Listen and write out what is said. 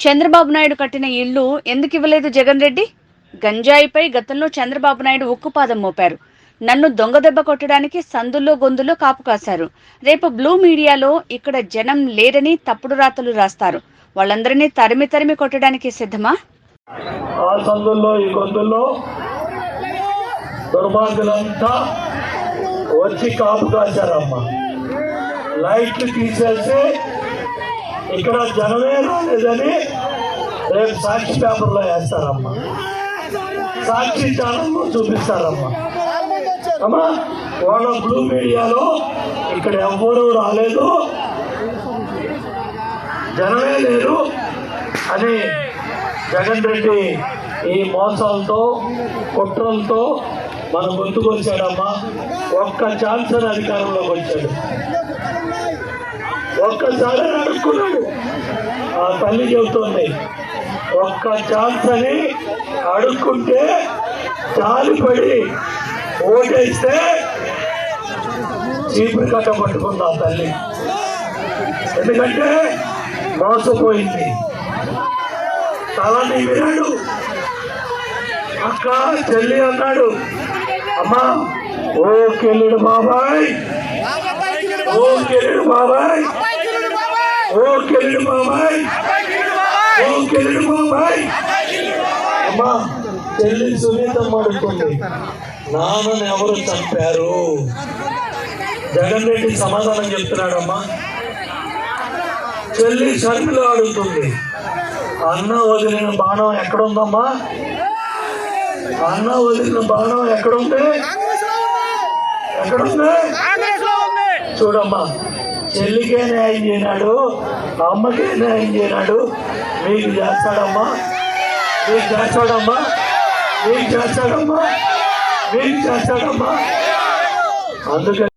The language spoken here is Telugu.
చంద్రబాబు నాయుడు కట్టిన ఇల్లు ఎందుకు ఇవ్వలేదు జగన్ రెడ్డి? గంజాయిపై గతంలో చంద్రబాబు నాయుడు ఉక్కుపాదం మోపారు. నన్ను దొంగ దెబ్బ కొట్టడానికి సందుల్లో గొంతుల్లో కాపు కాశారు. రేపు బ్లూ మీడియాలో ఇక్కడ జనం లేరని తప్పుడు రాతలు రాస్తారు. వాళ్ళందరినీ తరిమి తరిమి కొట్టడానికి సిద్ధమా? ఆ సందుల్లో ఈ గొంతుల్లో దుర్మార్గులంతా వచ్చి కాపు కాశారమ్మా. లైట్లు తీసేసి ఇక్కడ జనమే రాలేదని రేపు సాక్షి పేపర్లో వేస్తారమ్మా. సాక్షి ఛానల్లో చూపిస్తారమ్మా. అమ్మా వాళ్ళ బ్లూ మీడియాలో ఇక్కడ ఎవ్వరూ రాలేదు. జనమే లేరు అని జగన్ రెడ్డి ఈ మోసాలతో కుట్రలతో మన ముందుకు వచ్చాడమ్మా. ఒక్క ఛాన్స్ అధికారంలోకి వచ్చాడు. ఒక్కసారి అడుక్కున్నాడు ఆ తల్లి చెబుతోంది ఒక్క ఛాన్స్ అని అడుక్కుంటే జాలిపడి ఓటేస్తే చీపురు కట్ట పట్టుకుంది ఆ తల్లి. ఎందుకంటే మోసపోయింది. తలని వినాడు అక్క చెల్లి అన్నాడు అమ్మా ఓ కెళ్ళుడు బాబాయ్. ఓ కిరణ్ బాబాయ్. ఓ కిరణ్ బాబాయ్. ఓ కిరణ్ బాబాయ్. అమ్మా చెల్లి సునీతమ్మ అడుగుతుంది నాన్నని ఎవరు చంపారు? జగన్ రెడ్డి సమాధానం చెప్తున్నాడమ్మా. చెల్లి షర్మిల అడుగుతుంది అన్న వదిలిన బాణం ఎక్కడుందమ్మా? అన్న వదిలిన బాణం ఎక్కడుంది? ఎక్కడుంది? చూడమ్మా. చెల్లికే న్యాయం చేయనాడు అమ్మకే న్యాయం చేయనాడు. మీకు చేస్తాడమ్మా. మీకు చేస్తాడమ్మా. మీకు చేస్తాడమ్మా. మీకు చేస్తాడమ్మా. అందుకని